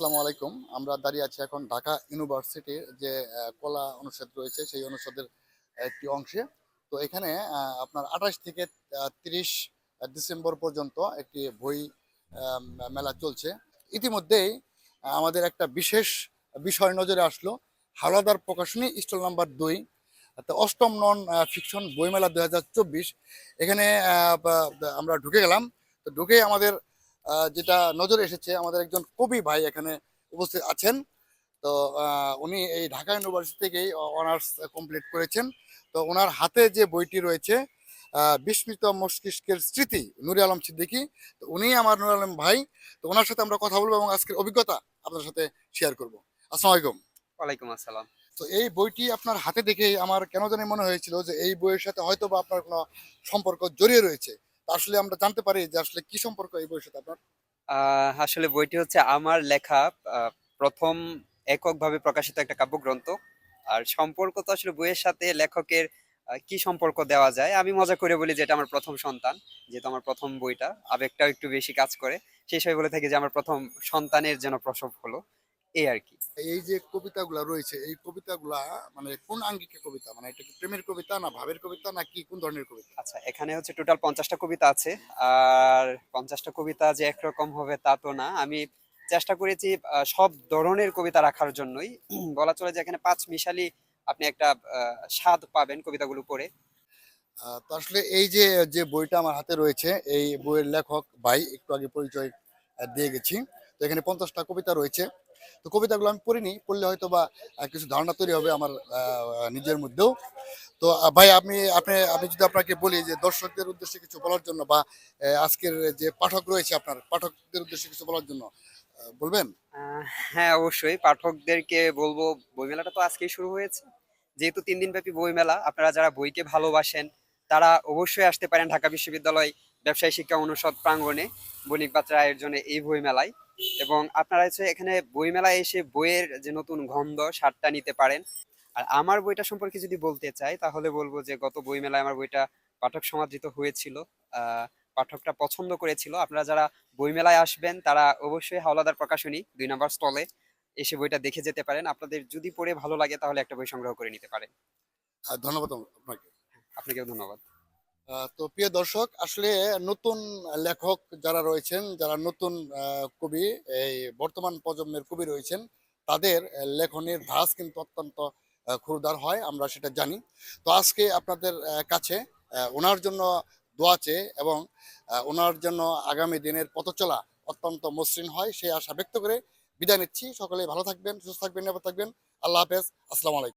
আসসালামু আলাইকুম। আমরা দাঁড়িয়ে আছি এখন ঢাকা ইউনিভার্সিটির যে কলা অনুষদ রয়েছে, সেই অনুষদের একটি অংশে। তো এখানে আপনার আঠাশ থেকে তিরিশ ডিসেম্বর পর্যন্ত একটি বই মেলা চলছে। ইতিমধ্যেই আমাদের একটা বিশেষ বিষয় নজরে আসলো হাওলাদার প্রকাশনী, স্টল নাম্বার দুই। তো অষ্টম নন ফিকশন বইমেলা দু হাজার চব্বিশ। এখানে আমরা ঢুকে গেলাম। তো ঢুকে আমাদের যেটা নজরে এসেছে আমাদের একজন কবি ভাই এখানে উপস্থিত আছেন। তো উনি এই ঢাকা ইউনিভার্সিটি থেকেই অনার্স কমপ্লিট করেছেন। তো ওনার হাতে যে বইটি রয়েছে বিস্মিত মস্তিষ্কের স্মৃতি নুরি আলম সিদ্দিকী তো উনি আমার নুর আলম ভাই তো ওনার সাথে আমরা কথা বলব এবং আজকের অভিজ্ঞতা আপনার সাথে শেয়ার করব। আসসালামু আলাইকুম। ওয়ালাইকুম আসসালাম। তো এই বইটি আপনার হাতে দেখে আমার কেন জানি মনে হয়েছিল যে এই বইয়ের সাথে হয়তো বা আপনার কোনো সম্পর্ক জড়িয়ে রয়েছে। আসলে আমরা জানতে পারি যে আসলে কি সম্পর্ক এই বইয়ের সাথে আপনার? আসলে বইটি হচ্ছে আমার লেখা প্রথম এককভাবে প্রকাশিত একটা কাব্যগ্রন্থ। আর সম্পর্ক তো আসলে বইয়ের সাথে লেখকের কি সম্পর্ক দেওয়া যায়, আমি মজা করে বলি যে এটা আমার প্রথম সন্তান, যেহেতু আমার প্রথম বইটা, আবেগটাও একটু বেশি কাজ করে। সেই হিসেবে বলে থাকি যে আমার প্রথম সন্তানের যেন প্রসব হলো, এই আর কি। এই যে কবিতাগুলা রয়েছে এই কবিতাগুলা মানে কোন আঙ্গিকে কবিতা? মানে এটা কি প্রেমের কবিতা না ভাবের কবিতা না কি কোন ধরনের কবিতা? আচ্ছা এখানে হচ্ছে টোটাল পঞ্চাশটা কবিতা আছে আর পঞ্চাশটা কবিতা যে একরকম হবে তা তো না। আমি চেষ্টা করেছি সব ধরনের কবিতা রাখার জন্যই। বলা চলে যে এখানে পাঁচ মিশালি আপনি একটা স্বাদ পাবেন কবিতাগুলো পড়ে তো আসলে এই যে যে বইটা আমার হাতে রয়েছে এই বইয়ের লেখক ভাই একটু আগে পরিচয় দিয়ে গেছি। তো এখানে পঞ্চাশটা কবিতা রয়েছে। তো কবিতাগুলো আমি পড়িনি, পড়লে হয়তো বা কিছু ধারণা তৈরি হবে আমার নিজের মধ্যেও। তো ভাই, আপনি আপনি আমি যদি আপনাকে বলি যে দর্শকদের উদ্দেশ্যে কিছু বলার জন্য বা আজকের যে পাঠক রয়েছে আপনার, পাঠকদের উদ্দেশ্যে কিছু বলার জন্য বলবেন? হ্যাঁ অবশ্যই। পাঠকদেরকে বলব, বইমেলাটা তো আজকেই শুরু হয়েছে। যেহেতু তিন দিন ব্যাপী বইমেলা, আপনারা যারা বইকে ভালোবাসেন, তারা অবশ্যই আসতে পারেন ঢাকা বিশ্ববিদ্যালয় ব্যবসায়ী শিক্ষা অনুষদ প্রাঙ্গণে বণিক বাত্রা আয়োজনে এই বইমেলায়। এবং আপনারা হচ্ছে এখানে বইমেলায় এসে বইয়ের যে নতুন গন্ধ স্বাদটা নিতে পারেন। আর আমার বইটা সম্পর্কে যদি বলতে চাই তাহলে বলব যে গত বইমেলায় আমার বইটা পাঠক সমাদৃত হয়েছিল। আহ পাঠকরা পছন্দ করেছিল। আপনারা যারা বইমেলায় আসবেন তারা অবশ্যই হাওলাদার প্রকাশনী দুই নম্বর স্টলে এসে বইটা দেখে যেতে পারেন। আপনাদের যদি পড়ে ভালো লাগে তাহলে একটা বই সংগ্রহ করে নিতে পারেন। ধন্যবাদ আপনাকে। আপনাকেও ধন্যবাদ। তো প্রিয় দর্শক, আসলে নতুন লেখক যারা রয়েছেন, যারা নতুন কবি, এই বর্তমান প্রজন্মের কবি রয়েছেন, তাদের লেখনের ধাঁচ কিন্তু অত্যন্ত ক্ষুরদার হয়, আমরা সেটা জানি। তো আজকে আপনাদের কাছে ওনার জন্য দোয়া চেয়ে এবং ওনার জন্য আগামী দিনের পথ চলা অত্যন্ত মসৃণ হয়, সেই আশা ব্যক্ত করে বিদায় নিচ্ছি। সকলে ভালো থাকবেন, সুস্থ থাকবেন, নিরাপদ থাকবেন। আল্লাহ হাফেজ। আসসালামু আলাইকুম।